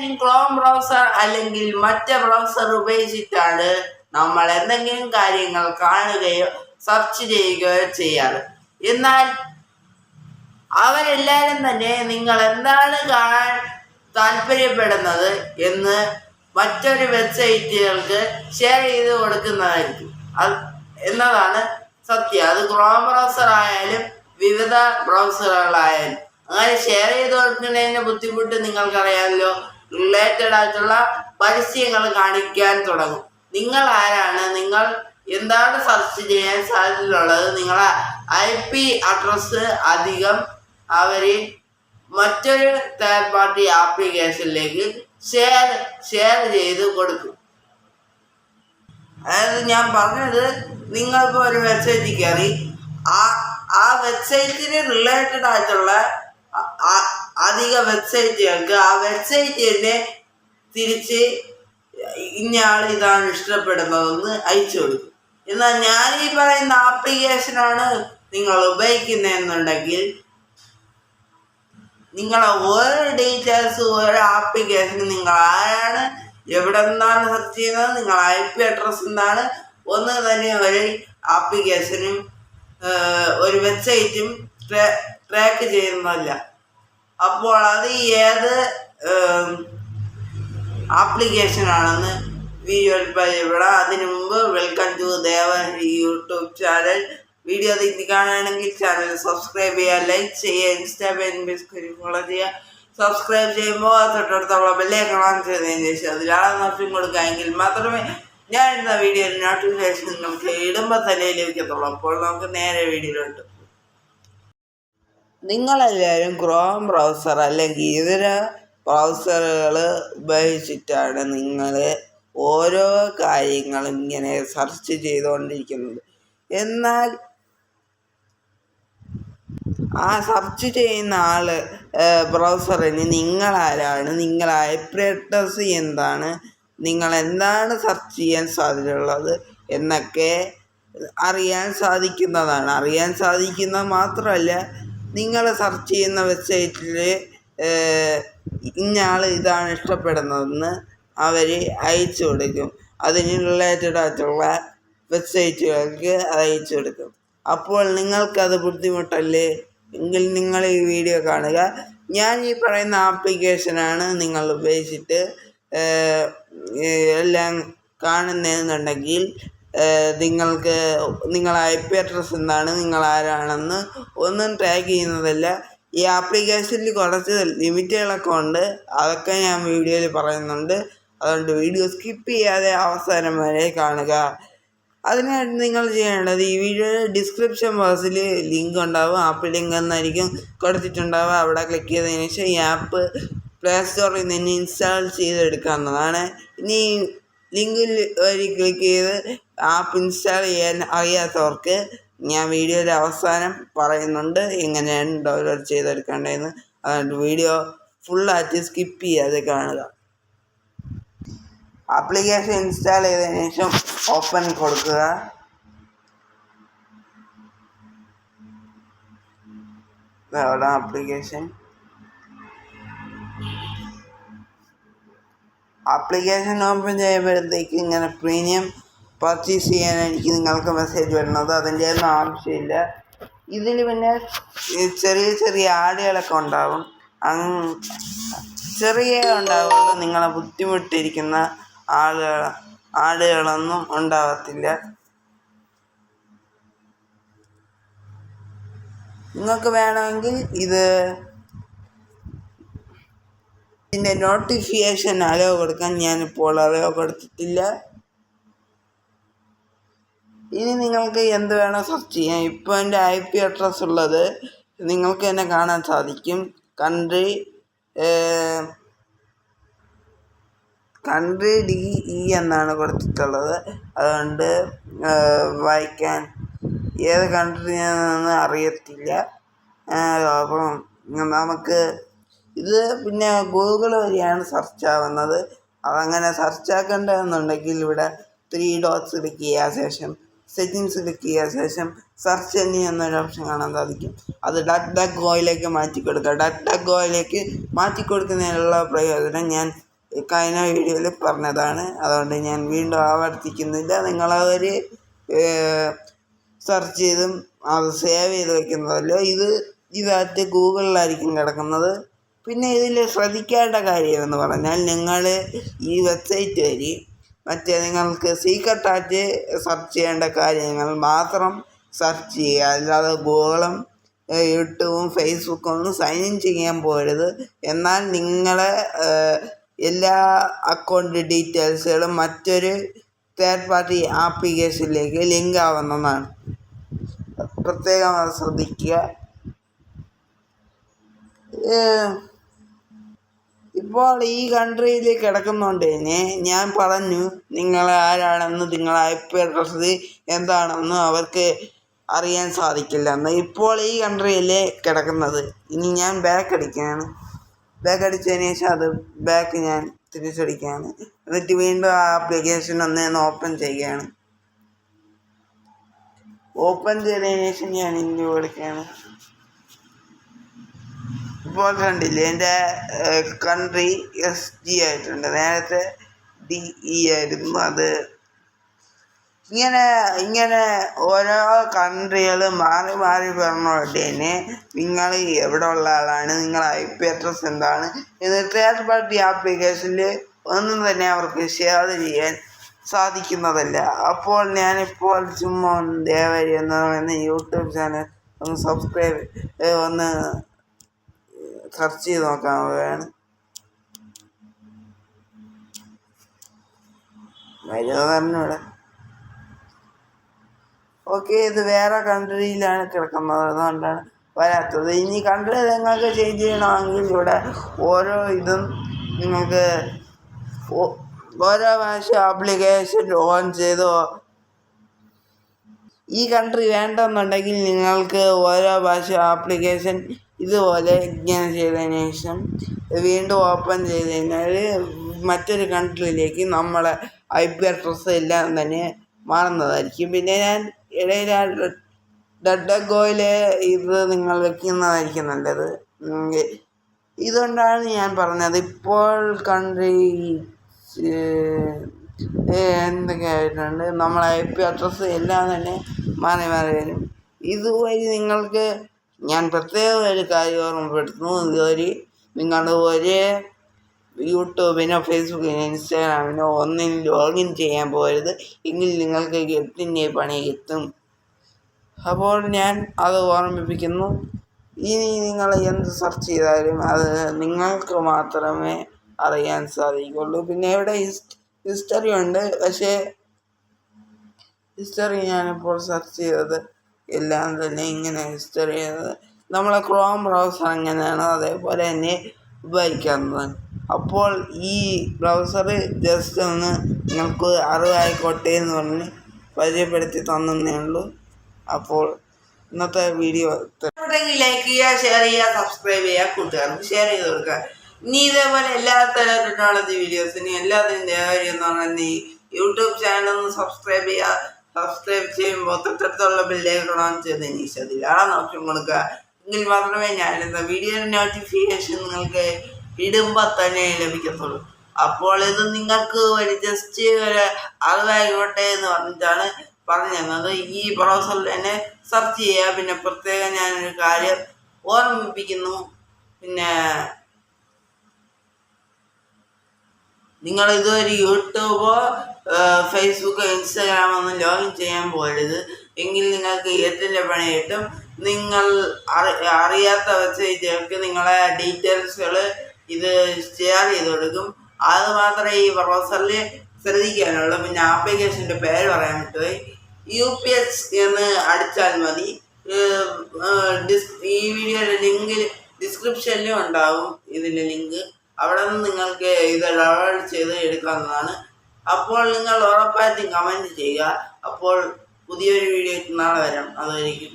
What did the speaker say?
Chrome browser അല്ലെങ്കിൽ മറ്റ് browser ഉപയോഗിച്ചിട്ടാണ് നമ്മൾ എന്തെങ്കിലും കാര്യങ്ങൾ കാണുകയോ സെർച്ച് ചെയ്യുകയോ ചെയ്യാറ്. എന്നാൽ അവരെല്ലാവരും തന്നെ നിങ്ങൾ എന്താണ് കാണാൻ താല്പര്യപ്പെടുന്നത് എന്ന് മറ്റൊരു വെബ്സൈറ്റുകൾക്ക് ഷെയർ ചെയ്ത് കൊടുക്കുന്നതായിരിക്കും. അത് എന്നതാണ് സത്യം. അത് ക്രോം ബ്രൗസർ ആയാലും വിവിധ ബ്രൗസറുകളായാലും. അങ്ങനെ ഷെയർ ചെയ്ത് കൊടുക്കുന്നതിന്റെ ബുദ്ധിമുട്ട് നിങ്ങൾക്കറിയാമല്ലോ. റിലേറ്റഡ് ആയിട്ടുള്ള പരസ്യങ്ങൾ കാണിക്കാൻ തുടങ്ങും. നിങ്ങൾ ആരാണ്? നിങ്ങൾ എന്താണ് സെർച്ച് ചെയ്യാൻ സാധ്യതയുള്ളത്? നിങ്ങളെ ഐ പി അഡ്രസ്സ് അധികം അവർ മറ്റൊരു തേർഡ് പാർട്ടി ആപ്ലിക്കേഷനിലേക്ക് ഷെയർ ഷെയർ ചെയ്ത് കൊടുക്കും. അതായത് ഞാൻ പറഞ്ഞത് നിങ്ങൾക്ക് ഒരു വെബ്സൈറ്റിൽ കയറി ആ ആ വെബ്സൈറ്റിന് റിലേറ്റഡ് ആയിട്ടുള്ള അധിക വെബ്സൈറ്റുകൾക്ക് ആ വെബ്സൈറ്റിന്റെ തിരിച്ച് ഇന്നയാൾ ഇതാണ് ഇഷ്ടപ്പെടുന്നതെന്ന് അയച്ചു കൊടുക്കും എന്നാൽ ഞാൻ ഈ പറയുന്ന ആപ്ലിക്കേഷനാണ് നിങ്ങൾ ഉപയോഗിക്കുന്നതെന്നുണ്ടെങ്കിൽ നിങ്ങളെ ഓരോ ഡീറ്റെയിൽസ് ഓരോ ആപ്ലിക്കേഷനും നിങ്ങൾ ആരാണ് എവിടെ നിന്നാണ് സെർച്ച് ചെയ്യുന്നത് നിങ്ങൾ ഐ പി അഡ്രസ് എന്താണ് ഒന്ന് തന്നെ ഒരു ആപ്ലിക്കേഷനും ഒരു വെബ്സൈറ്റും ട്രാക്ക് ചെയ്യുന്നതല്ല. അപ്പോൾ അത് ഏത് ആപ്ലിക്കേഷൻ ആണെന്ന് വീഡിയോയിൽ പരിചയപ്പെടാം അതിനു മുമ്പ് welcome to Devan YouTube channel. Video തിരിഞ്ഞ് കാണുകയാണെങ്കിൽ ചാനൽ സബ്സ്ക്രൈബ് ചെയ്യുക ലൈക്ക് ചെയ്യുക ഇൻസ്റ്റാഗ്രാം ഫോളോ ചെയ്യുക. സബ്സ്ക്രൈബ് ചെയ്യുമ്പോൾ തൊട്ടടുത്തുള്ള ബെല്ലേ കാണാൻ ചെയ്തതിന് ശേഷം അതിലാണ് നോട്ടും കൊടുക്കാമെങ്കിൽ മാത്രമേ ഞാൻ ഇടുന്ന വീഡിയോ നോട്ടിഫിക്കേഷൻ നമുക്ക് ഇടുമ്പോൾ തന്നെ ലഭിക്കത്തുള്ളൂ. അപ്പോൾ നമുക്ക് നേരെ വീഡിയോയിലോട്ട് നിങ്ങളെല്ലാവരും ക്രോം ബ്രൗസർ അല്ലെങ്കിൽ ഇതര ബ്രൗസറുകൾ ഉപയോഗിച്ചിട്ടാണ് നിങ്ങൾ ഓരോ കാര്യങ്ങളും ഇങ്ങനെ സെർച്ച് ചെയ്തുകൊണ്ടിരിക്കുന്നത്. എന്നാൽ ആ സെർച്ച് ചെയ്യുന്ന ആൾ ബ്രൗസറിന് നിങ്ങളാരാണ്? നിങ്ങൾ അഡ്രസ് എന്താണ്? നിങ്ങൾ എന്താണ് സെർച്ച് ചെയ്യാൻ സാധ്യതയുള്ളത് എന്നൊക്കെ അറിയാൻ സാധിക്കുന്നതാണ്. അറിയാൻ സാധിക്കുന്നത് മാത്രമല്ല നിങ്ങൾ സെർച്ച് ചെയ്യുന്ന വെബ്സൈറ്റിൽ ഇന്നയാൾ ഇതാണ് ഇഷ്ടപ്പെടുന്നതെന്ന് അവർ അയച്ചു കൊടുക്കും. അതിന് റിലേറ്റഡ് ആയിട്ടുള്ള വെബ്സൈറ്റുകൾക്ക് അത് അയച്ചു കൊടുക്കും. അപ്പോൾ നിങ്ങൾക്കത് ബുദ്ധിമുട്ടല്ലേ? എങ്കിൽ നിങ്ങൾ ഈ വീഡിയോ കാണുക. ഞാൻ ഈ പറയുന്ന ആപ്ലിക്കേഷനാണ് നിങ്ങൾ ഉപയോഗിച്ചിട്ട് എല്ലാം കാണുന്നതെന്നുണ്ടെങ്കിൽ നിങ്ങൾക്ക് നിങ്ങൾ ഐ അഡ്രസ് എന്താണ് നിങ്ങൾ ആരാണെന്ന് ഒന്നും ട്രാക്ക് ചെയ്യുന്നതല്ല. ഈ ആപ്ലിക്കേഷനിൽ കുറച്ച് ലിമിറ്റുകളൊക്കെ ഉണ്ട്. അതൊക്കെ ഞാൻ വീഡിയോയിൽ പറയുന്നുണ്ട്. അതുകൊണ്ട് വീഡിയോ സ്കിപ്പ് ചെയ്യാതെ അവസാനം വരെ കാണുക. അതിനായിട്ട് നിങ്ങൾ ചെയ്യേണ്ടത് ഈ വീഡിയോയുടെ ഡിസ്ക്രിപ്ഷൻ ബോക്സിൽ ലിങ്ക് ഉണ്ടാവും. ആപ്പ് ലിങ്ക് എന്നായിരിക്കും കൊടുത്തിട്ടുണ്ടാവുക. അവിടെ ക്ലിക്ക് ചെയ്തതിന് ശേഷം ഈ ആപ്പ് പ്ലേ സ്റ്റോറിൽ നിന്ന് ഇൻസ്റ്റാൾ ചെയ്തെടുക്കാവുന്നതാണ്. ഇനി ലിങ്കിൽ വഴി ക്ലിക്ക് ചെയ്ത് ആപ്പ് ഇൻസ്റ്റാൾ ചെയ്യാൻ അറിയാത്തവർക്ക് ഞാൻ വീഡിയോയുടെ അവസാനം പറയുന്നുണ്ട്. എങ്ങനെയാണ് ഡൗൺലോഡ് ചെയ്തെടുക്കേണ്ടതെന്ന് അതുകൊണ്ട് വീഡിയോ ഫുള്ളായിട്ട് സ്കിപ്പ് ചെയ്യാതെ കാണുക. ആപ്ലിക്കേഷൻ ഇൻസ്റ്റാൾ ചെയ്തതിന് ശേഷം ഓപ്പൺ കൊടുക്കുക. ആപ്ലിക്കേഷൻ ആപ്ലിക്കേഷൻ ഓപ്പൺ ചെയ്യുമ്പോഴത്തേക്ക് ഇങ്ങനെ പ്രീമിയം പർച്ചേസ് ചെയ്യാനായിരിക്കും നിങ്ങൾക്ക് മെസ്സേജ് വരുന്നത്. അതിന്റെ ഒന്നും ആവശ്യമില്ല. ഇതിൽ പിന്നെ ചെറിയ ചെറിയ ആടുകളൊക്കെ ഉണ്ടാവും. അങ് ചെറിയ ഉണ്ടാവുള്ളൂ. നിങ്ങളെ ബുദ്ധിമുട്ടിരിക്കുന്ന ആളുകൾ ആടുകളൊന്നും ഉണ്ടാവത്തില്ല. നിങ്ങൾക്ക് വേണമെങ്കിൽ ഇത് ഇതിന്റെ നോട്ടിഫിക്കേഷൻ അലോ കൊടുക്കാൻ ഞാനിപ്പോൾ അലോ കൊടുത്തിട്ടില്ല. ഇനി നിങ്ങൾക്ക് എന്ത് വേണോ സെർച്ച് ചെയ്യാം. ഇപ്പോൾ എന്റെ ഐ പി അഡ്രസ് ഉള്ളത് നിങ്ങൾക്ക് എന്നെ കാണാൻ സാധിക്കും. കൺട്രി കൺട്രി ഡി ഇ എന്നാണ് കൊടുത്തിട്ടുള്ളത്. അതുകൊണ്ട് വായിക്കാൻ ഏത് കൺട്രി കൺട്രിയാണെന്ന് അറിയത്തില്ല. അപ്പം നമുക്ക് ഇത് പിന്നെ ഗൂഗിൾ വഴിയാണ് സെർച്ച് ആവുന്നത്. അതങ്ങനെ സെർച്ച് ആക്കേണ്ടതെന്നുണ്ടെങ്കിൽ ഇവിടെ ത്രീ ഡോട്ട്സ് ക്ലിക്ക് ചെയ്യുക ശേഷം സെറ്റിങ്സ് ക്ലിക്ക് ചെയ്യാൻ ശേഷം സെർച്ച് എനി എന്നൊരു ഓപ്ഷൻ കാണാൻ സാധിക്കും. അത് ഡക്ക് ഡക്ക് ഗോയിലേക്ക് മാറ്റി കൊടുക്കുക. ഡക്ക് ഡക്ക് ഗോയിലേക്ക് മാറ്റി കൊടുക്കുന്നതിനുള്ള പ്രയോജനം ഞാൻ കഴിഞ്ഞ വീഡിയോയിൽ പറഞ്ഞതാണ്. അതുകൊണ്ട് ഞാൻ വീണ്ടും ആവർത്തിക്കുന്നില്ല. നിങ്ങളതൊരു സെർച്ച് ചെയ്തും അത് സേവ് ചെയ്ത് വെക്കുന്നതല്ലോ. ഇത് ഇതായിട്ട് ഗൂഗിളിലായിരിക്കും കിടക്കുന്നത്. പിന്നെ ഇതിൽ ശ്രദ്ധിക്കേണ്ട കാര്യം എന്ന് പറഞ്ഞാൽ നിങ്ങൾ ഈ വെബ്സൈറ്റ് വഴി മറ്റേ നിങ്ങൾക്ക് സീക്രട്ടായിട്ട് സെർച്ച് ചെയ്യേണ്ട കാര്യങ്ങൾ മാത്രം സെർച്ച് ചെയ്യുക. അല്ലാതെ ഗൂഗിളും യൂട്യൂബും ഫേസ്ബുക്കും ഒന്നും സൈൻ ഇൻ ചെയ്യാൻ പോകരുത് എന്നാൽ നിങ്ങളെ എല്ലാ അക്കൗണ്ട് ഡീറ്റെയിൽസുകളും മറ്റൊരു തേർഡ് പാർട്ടി ആപ്ലിക്കേഷനിലേക്ക് ലിങ്ക് ആവുന്നതാണ്. പ്രത്യേകം ശ്രദ്ധിക്കുക. ഇപ്പോൾ ഈ കൺട്രിയിൽ കിടക്കുന്നുണ്ട് ഞാൻ പറഞ്ഞു നിങ്ങൾ ആരാണെന്ന് നിങ്ങൾ പി എന്താണെന്ന് അവർക്ക് അറിയാൻ സാധിക്കില്ല. സാധിക്കില്ലെന്ന് ഇപ്പോൾ ഈ കൺട്രിയിൽ കിടക്കുന്നത്. ഇനി ഞാൻ ബാക്ക് അടിക്കുകയാണ്. ബാക്ക് അടിച്ചതിന് ശേഷം അത് ബാക്ക് ഞാൻ തിരിച്ചടിക്കുകയാണ്. എന്നിട്ട് വീണ്ടും ആ ആപ്ലിക്കേഷൻ ഒന്ന് ഓപ്പൺ ചെയ്യുകയാണ്. ഓപ്പൺ ചെയ്തതിന് ശേഷം ഞാൻ ഇന്ത്യ കൊടുക്കുകയാണ് ഇപ്പോൾ കണ്ടില്ലേ? എന്റെ കൺട്രി എസ് ജി ആയിട്ടുണ്ട്. നേരത്തെ ഡി ഇ ആയിരുന്നു അത്. ഇങ്ങനെ ഇങ്ങനെ ഓരോ കൺട്രികൾ മാറി മാറി പറഞ്ഞോട്ടെ തന്നെ നിങ്ങൾ എവിടെ ഉള്ള ആളാണ്? നിങ്ങളുടെ ഐ പി അഡ്രസ് എന്താണ്? എന്ന് തേർഡ് പാർട്ടി ആപ്ലിക്കേഷനിൽ ഒന്നും തന്നെ അവർക്ക് ഷെയർ ചെയ്യാൻ സാധിക്കുന്നതല്ല. അപ്പോൾ ഞാനിപ്പോൾ ചുമ്മാ ദേവരി എന്ന് പറയുന്ന യൂട്യൂബ് ചാനൽ ഒന്ന് സബ്സ്ക്രൈബ് ഒന്ന് സെർച്ച് ചെയ്ത് നോക്കാൻ പോവുകയാണ് വരുന്നത് ഇവിടെ ഓക്കെ ഇത് വേറെ കൺട്രിയിലാണ് കിടക്കുന്നത്. അതുകൊണ്ടാണ് വരാത്തത്. ഇനി കൺട്രി നിങ്ങൾക്ക് ചേഞ്ച് ചെയ്യണമെങ്കിൽ ഇവിടെ ഓരോ ഇതും നിങ്ങൾക്ക് ഓരോ ഭാഷ ആപ്ലിക്കേഷൻ ഓൺ ചെയ്തോ. ഈ കൺട്രി വേണ്ടെന്നുണ്ടെങ്കിൽ നിങ്ങൾക്ക് ഓരോ ഭാഷ ആപ്ലിക്കേഷൻ ഇതുപോലെ ഇങ്ങനെ ചെയ്തതിന് ശേഷം വീണ്ടും ഓപ്പൺ ചെയ്ത് കഴിഞ്ഞാൽ മറ്റൊരു കൺട്രിയിലേക്ക് നമ്മളെ ഐ പി അഡ്രസ്സ് എല്ലാം തന്നെ മാറുന്നതായിരിക്കും. പിന്നെ ഞാൻ ഇടയിൽ ഡഡഗോയിൽ ഇത് നിങ്ങൾ വെക്കുന്നതായിരിക്കും നല്ലത്. ഇതുകൊണ്ടാണ് ഞാൻ പറഞ്ഞത് ഇപ്പോൾ കൺട്രി എന്തൊക്കെ ആയിട്ടുണ്ട് നമ്മളെ ഐ പി അഡ്രസ്സ് എല്ലാം തന്നെ മാറി മാറി വരും. ഇതുവഴി നിങ്ങൾക്ക് ഞാൻ പ്രത്യേക ഒരു കാര്യം ഓർമ്മപ്പെടുത്തുന്നു. ഇതുവരെ നിങ്ങൾ ഒരേ യൂട്യൂബിനോ ഫേസ്ബുക്കിനോ ഇൻസ്റ്റാഗ്രാമിനോ ഒന്നിൽ ലോഗിൻ ചെയ്യാൻ പോരുത് എങ്കിൽ നിങ്ങൾക്ക് എട്ടിന്റെ പണി എത്തും അപ്പോൾ ഞാൻ അത് ഓർമ്മിപ്പിക്കുന്നു. ഇനി നിങ്ങൾ എന്ത് സെർച്ച് ചെയ്താലും അത് നിങ്ങൾക്ക് മാത്രമേ അറിയാൻ സാധിക്കുള്ളൂ പിന്നെ ഇവിടെ ഹിസ്റ്ററി ഉണ്ട്. പക്ഷേ ഹിസ്റ്ററി ഞാനിപ്പോൾ സെർച്ച് ചെയ്തത് എല്ലാം തന്നെ ഇങ്ങനെ ഹിസ്റ്ററി നമ്മളെ ക്രോം ബ്രൗസർ അങ്ങനെയാണ് അതേപോലെ തന്നെ ഉപയോഗിക്കുന്നത്. അപ്പോൾ ഈ ബ്രൗസർ ജസ്റ്റ് ഒന്ന് നിങ്ങൾക്ക് അറിവായിക്കോട്ടെ എന്ന് പറഞ്ഞ് പരിചയപ്പെടുത്തി തന്നേ ഉള്ളൂ. അപ്പോൾ ഇന്നത്തെ വീഡിയോ ലൈക്ക് ചെയ്യുക ഷെയർ ചെയ്യുക സബ്സ്ക്രൈബ് ചെയ്യുക കൂട്ടുകാർക്ക് ഷെയർ ചെയ്ത് കൊടുക്കുക. ഇനി ഇതേപോലെ എല്ലാ തരം ടെക്നോളജി വീഡിയോസിനും എല്ലാത്തിനും ദേവരി എന്ന് പറഞ്ഞാൽ ഈ യൂട്യൂബ് ചാനൽ ഒന്ന് സബ്സ്ക്രൈബ് ചെയ്യുക. സബ്സ്ക്രൈബ് ചെയ്യുമ്പോൾ തൊട്ടടുത്തുള്ള ബില്ലേകൾ ഓൺ ചെയ്ത് ആ ഓപ്ഷൻ കൊടുക്കുക. എങ്കിൽ മാത്രമേ ഞാനിരുന്ന വീഡിയോ നോട്ടിഫിക്കേഷൻ നിങ്ങൾക്ക് ഇടുമ്പോൾ തന്നെ ലഭിക്കത്തുള്ളൂ. അപ്പോൾ ഇത് നിങ്ങൾക്ക് ഒരു ജസ്റ്റ് ഒരു അറിവായിക്കോട്ടെ എന്ന് പറഞ്ഞിട്ടാണ് പറഞ്ഞു തന്നത് ഈ ബ്രൗസറിൽ തന്നെ സെർച്ച് ചെയ്യുക. പിന്നെ പ്രത്യേകം ഞാനൊരു കാര്യം ഓർമ്മിപ്പിക്കുന്നു. പിന്നെ നിങ്ങൾ ഇതൊരു യൂട്യൂബോ ഫേസ്ബുക്കോ ഇൻസ്റ്റാഗ്രാമോ ഒന്നും ലോഗിൻ ചെയ്യാൻ പോകരുത്. എങ്കിൽ നിങ്ങൾക്ക് ഏറ്റവും പണി കിട്ടും. നിങ്ങൾ അറിയാത്ത വെബ്സൈറ്റുകൾക്ക് നിങ്ങളെ ഡീറ്റെയിൽസുകൾ ഇത് ഷെയർ ചെയ്ത് കൊടുക്കും. അത് മാത്രമേ ഈ ബ്രൗസറിൽ ശ്രദ്ധിക്കാനുള്ളൂ. പിന്നെ ആപ്ലിക്കേഷന്റെ പേര് പറയാൻ പറ്റുമോ? യു പി എസ് എന്ന് അടിച്ചാൽ മതി. ഈ വീഡിയോയുടെ ലിങ്ക് ഡിസ്ക്രിപ്ഷനിലും ഉണ്ടാവും ഇതിന്റെ ലിങ്ക്. അവിടെ നിന്ന് നിങ്ങൾക്ക് ഇത് ഡൗൺലോഡ് ചെയ്ത് എടുക്കാവുന്നതാണ്. അപ്പോൾ നിങ്ങൾ ഉറപ്പായിട്ടും കമന്റ് ചെയ്യുക. അപ്പോൾ പുതിയൊരു വീഡിയോ നാളെ വരാം. അതുവരെയ്ക്കും